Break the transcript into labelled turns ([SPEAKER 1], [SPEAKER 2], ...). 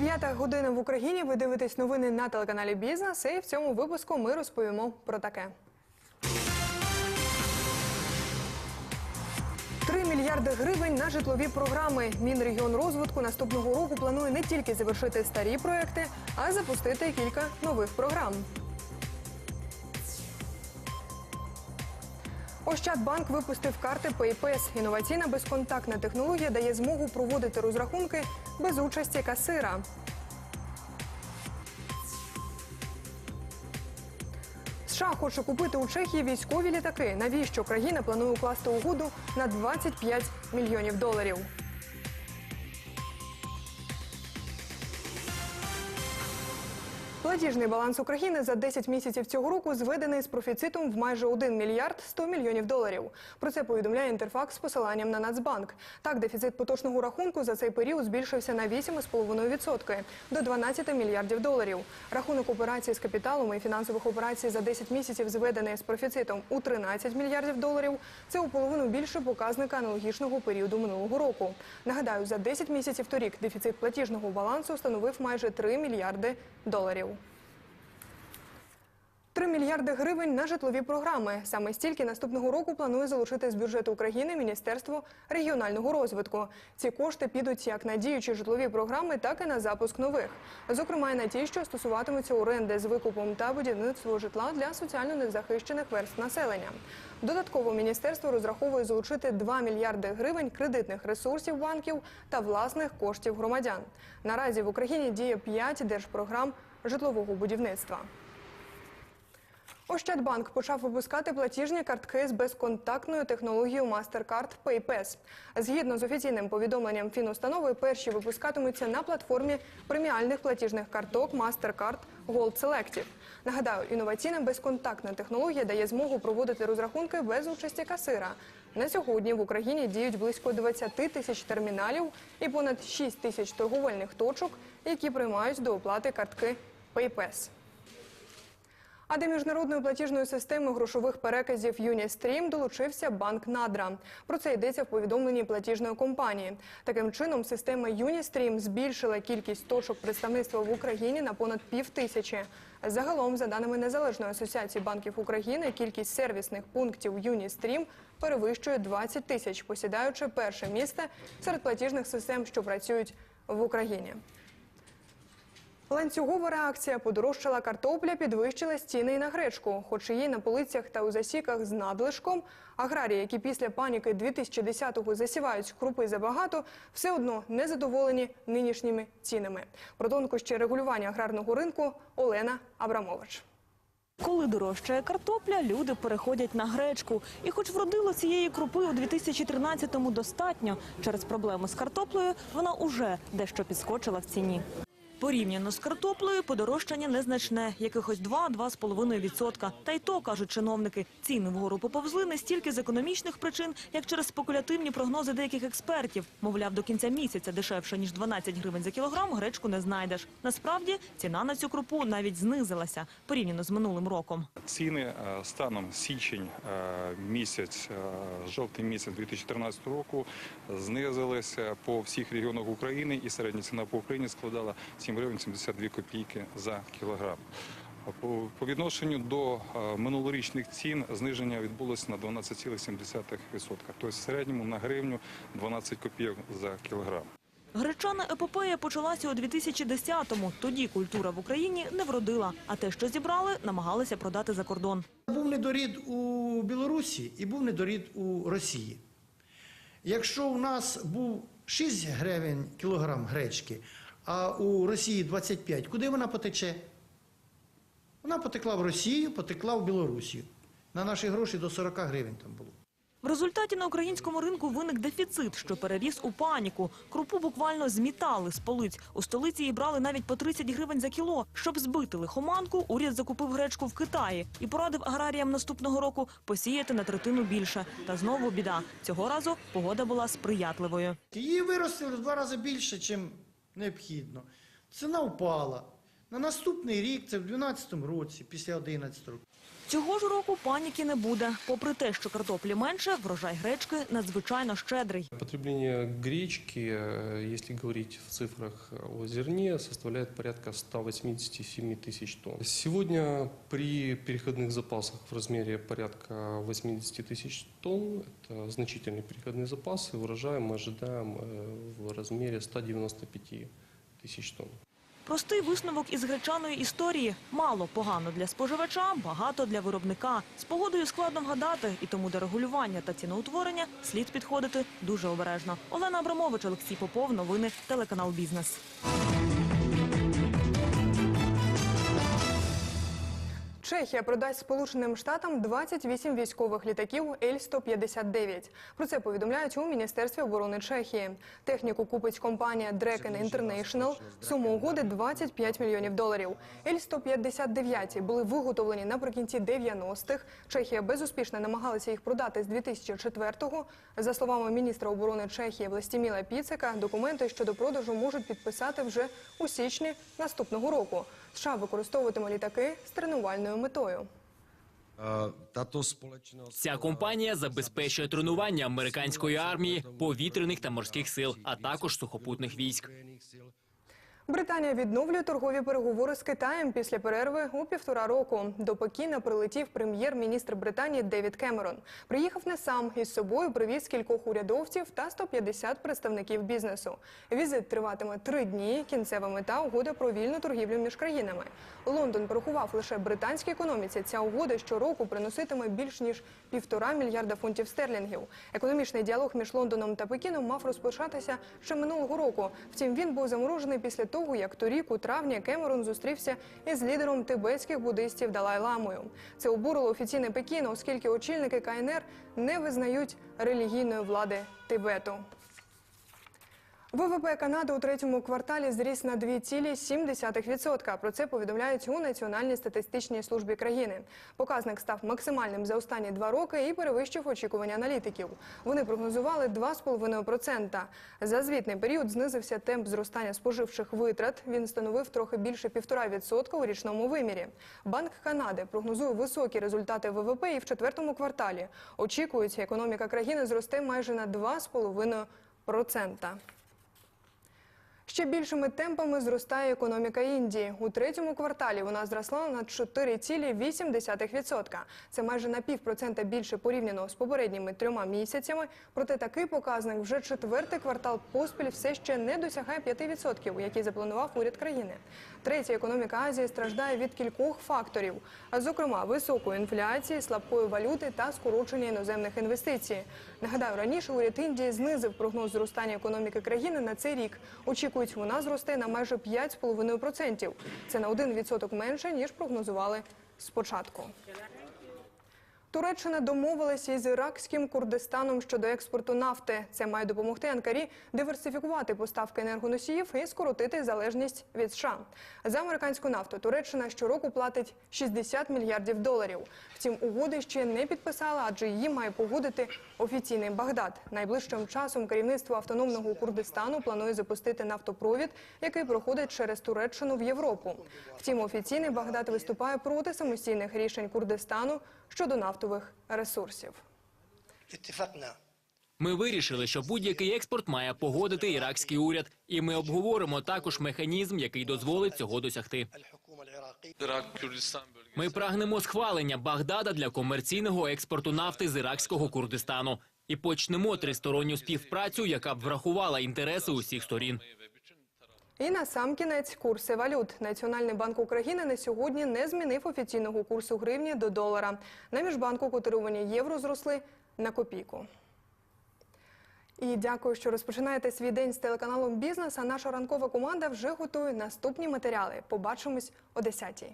[SPEAKER 1] Дев'ята година в Україні. Ви дивитесь новини на телеканалі Бізнес. І в цьому випуску ми розповімо про таке. 3 мільярди гривень на житлові програми. Мінрегіон розвитку наступного року планує не тільки завершити старі проекти, а запустити кілька нових програм. Ощадбанк випустив карти PayPass. Інноваційна безконтактна технологія дає змогу проводити розрахунки без участі касира. США хоче купити у Чехії військові літаки. Навіщо країна планує укласти угоду на 25 мільйонів доларів? Платіжний баланс України за 10 місяців цього року зведений з профіцитом в майже 1 мільярд 100 мільйонів доларів. Про це повідомляє Інтерфакс з посиланням на Нацбанк. Так, дефіцит поточного рахунку за цей період збільшився на 8,5% до 12 мільярдів доларів. Рахунок операцій з капіталом і фінансових операцій за 10 місяців зведений з профіцитом у 13 мільярдів доларів. Це у половину більше показника аналогічного періоду минулого року. Нагадаю, за 10 місяців торік дефіцит платіжного балансу становив майже 3 мільярди доларів. 3 мільярди гривень на житлові програми. Саме стільки наступного року планує залучити з бюджету України Міністерство регіонального розвитку. Ці кошти підуть як на діючі житлові програми, так і на запуск нових. Зокрема, й на ті, що стосуватимуться оренди з викупом та будівництво житла для соціально незахищених верств населення. Додатково міністерство розраховує залучити 2 мільярди гривень кредитних ресурсів банків та власних коштів громадян. Наразі в Україні діє 5 держпрограм житлового будівництва. Ощадбанк почав випускати платіжні картки з безконтактною технологією MasterCard PayPass. Згідно з офіційним повідомленням фінустанови, перші випускатимуться на платформі преміальних платіжних карток MasterCard Gold Selective. Нагадаю, інноваційна безконтактна технологія дає змогу проводити розрахунки без участі касира. На сьогодні в Україні діють близько 20 тисяч терміналів і понад 6 тисяч торговельних точок, які приймають до оплати картки PayPass. А до міжнародної платіжної системи грошових переказів Юністрім долучився банк Надра. Про це йдеться в повідомленні платіжної компанії. Таким чином, система Юністрім збільшила кількість точок представництва в Україні на понад пів тисячі. Загалом, за даними Незалежної асоціації банків України, кількість сервісних пунктів Юністрім перевищує 20 тисяч, посідаючи перше місце серед платіжних систем, що працюють в Україні. Ланцюгова реакція подорожчала картопля, підвищилась ціни і на гречку. Хоч її на полицях та у засіках з надлишком, аграрії, які після паніки 2010-го засівають крупи забагато, все одно не задоволені нинішніми цінами. Про тонкощі регулювання аграрного ринку Олена Абрамович.
[SPEAKER 2] Коли дорожчає картопля, люди переходять на гречку. І хоч вродило цієї крупи у 2013-му достатньо, через проблеми з картоплею вона уже дещо підскочила в ціні. Порівняно з картоплею подорожчання незначне, якихось 2-2,5%. Та й то, кажуть чиновники, ціни вгору поповзли не стільки з економічних причин, як через спекулятивні прогнози деяких експертів. Мовляв, до кінця місяця дешевше, ніж 12 гривень за кілограм, гречку не знайдеш. Насправді, ціна на цю крупу навіть знизилася, порівняно з минулим роком.
[SPEAKER 3] Ціни е, станом січень е, місяць, е, жовтий місяць 2013 року знизилися по всіх регіонах України і середня ціна по Україні складала 7 гривень 72 копійки за кілограм. По, по відношенню до е, минулорічних цін зниження відбулося на 12,7%. Тобто в середньому на гривню 12 копійок за кілограм.
[SPEAKER 2] Гречана епопея почалася у 2010-му. Тоді культура в Україні не вродила, а те, що зібрали, намагалися продати за кордон.
[SPEAKER 4] Був недорід у Білорусі і був недорід у Росії. Якщо у нас був 6 гривень кілограм гречки, а у Росії 25, куди вона потече? Вона потекла в Росію, потекла в Білорусію. На наші гроші до 40 гривень там було.
[SPEAKER 2] В результаті на українському ринку виник дефіцит, що переріс у паніку. Крупу буквально змітали з полиць. У столиці її брали навіть по 30 гривень за кіло. Щоб збити лихоманку, уряд закупив гречку в Китаї і порадив аграріям наступного року посіяти на третину більше. Та знову біда. Цього разу погода була сприятливою.
[SPEAKER 4] Її виростили в два рази більше, ніж необхідно. Ціна впала. На наступний рік, це в 2012 році, після 2011 року.
[SPEAKER 2] Цього ж року паніки не буде. Попри те, що картоплі менше, врожай гречки надзвичайно щедрий.
[SPEAKER 5] Потребление гречки, э, если говорить в цифрах о зерне, составляет порядка 187 тысяч тонн. Сегодня при переходных запасах в размере порядка 80 тысяч тонн, это значительный переходный запас, и урожая мы ожидаем э, в размере 195 тысяч тонн.
[SPEAKER 2] Простий висновок із гречаної історії. Мало погано для споживача, багато для виробника. З погодою складно вгадати, і тому до регулювання та ціноутворення слід підходити дуже обережно. Олена Абрамович, Олексій Попов, новини, телеканал Бізнес.
[SPEAKER 1] Чехія продасть Сполученим Штатам 28 військових літаків Л-159. Про це повідомляють у Міністерстві оборони Чехії. Техніку купить компанія Draken International. Сума угоди 25 мільйонів доларів. Л-159 були виготовлені наприкінці 90-х. Чехія безуспішно намагалася їх продати з 2004-го. За словами міністра оборони Чехії Властіміла Піцека, документи щодо продажу можуть підписати вже у січні наступного року. США використовуватиме літаки з тренувальною метою.
[SPEAKER 6] Ця компанія забезпечує тренування американської армії, повітряних та морських сил, а також сухопутних військ.
[SPEAKER 1] Британія відновлює торгові переговори з Китаєм після перерви у півтора року. До Пекіна прилетів прем'єр-міністр Британії Девід Кемерон. Приїхав не сам із собою привіз кількох урядовців та 150 представників бізнесу. Візит триватиме три дні. Кінцева мета угода про вільну торгівлю між країнами. Лондон порахував лише британській економіці. Ця угода щороку приноситиме більш ніж півтора мільярда фунтів стерлінгів. Економічний діалог між Лондоном та Пекіном мав розпочатися ще минулого року. Втім, він був заморожений після того, як торік у травні Кемерон зустрівся із лідером тибетських буддистів Далай-ламою. Це обурило офіційне Пекіна, оскільки очільники КНР не визнають релігійної влади Тибету. ВВП Канади у третьому кварталі зріс на 2,7%. Про це повідомляють у Національній статистичній службі країни. Показник став максимальним за останні два роки і перевищив очікування аналітиків. Вони прогнозували 2,5%. За звітний період знизився темп зростання споживчих витрат. Він становив трохи більше 1,5% у річному вимірі. Банк Канади прогнозує високі результати ВВП і в четвертому кварталі. Очікується, економіка країни зросте майже на 2,5%. Ще більшими темпами зростає економіка Індії. У третьому кварталі вона зросла на 4,8%. Це майже на півпроцента більше порівняно з попередніми трьома місяцями. Проте такий показник вже четвертий квартал поспіль все ще не досягає 5%, які запланував уряд країни. Третя економіка Азії страждає від кількох факторів, а зокрема високої інфляції, слабкої валюти та скорочення іноземних інвестицій. Нагадаю, раніше уряд Індії знизив прогноз зростання економіки країни на цей рік. Очікують, вона зросте на майже 5,5%. Це на 1% менше, ніж прогнозували спочатку. Туреччина домовилася із іракським Курдистаном щодо експорту нафти. Це має допомогти Анкарі диверсифікувати поставки енергоносіїв і скоротити залежність від США. За американську нафту Туреччина щороку платить 60 мільярдів доларів. Втім, угоди ще не підписала, адже її має погодити офіційний Багдад. Найближчим часом керівництво автономного Курдистану планує запустити нафтопровід, який проходить через Туреччину в Європу. Втім, офіційний Багдад виступає проти самостійних рішень Курдистану щодо нафтових ресурсів.
[SPEAKER 6] Ми вирішили, що будь-який експорт має погодити іракський уряд, і ми обговоримо також механізм, який дозволить цього досягти. Ми прагнемо схвалення Багдада для комерційного експорту нафти з іракського Курдистану і почнемо тристоронню співпрацю, яка б врахувала інтереси усіх сторін.
[SPEAKER 1] І на сам кінець курси валют. Національний банк України на сьогодні не змінив офіційного курсу гривні до долара. На міжбанку котирування євро зросли на копійку. І дякую, що розпочинаєте свій день з телеканалом Бізнес. А наша ранкова команда вже готує наступні матеріали. Побачимось о 10-й.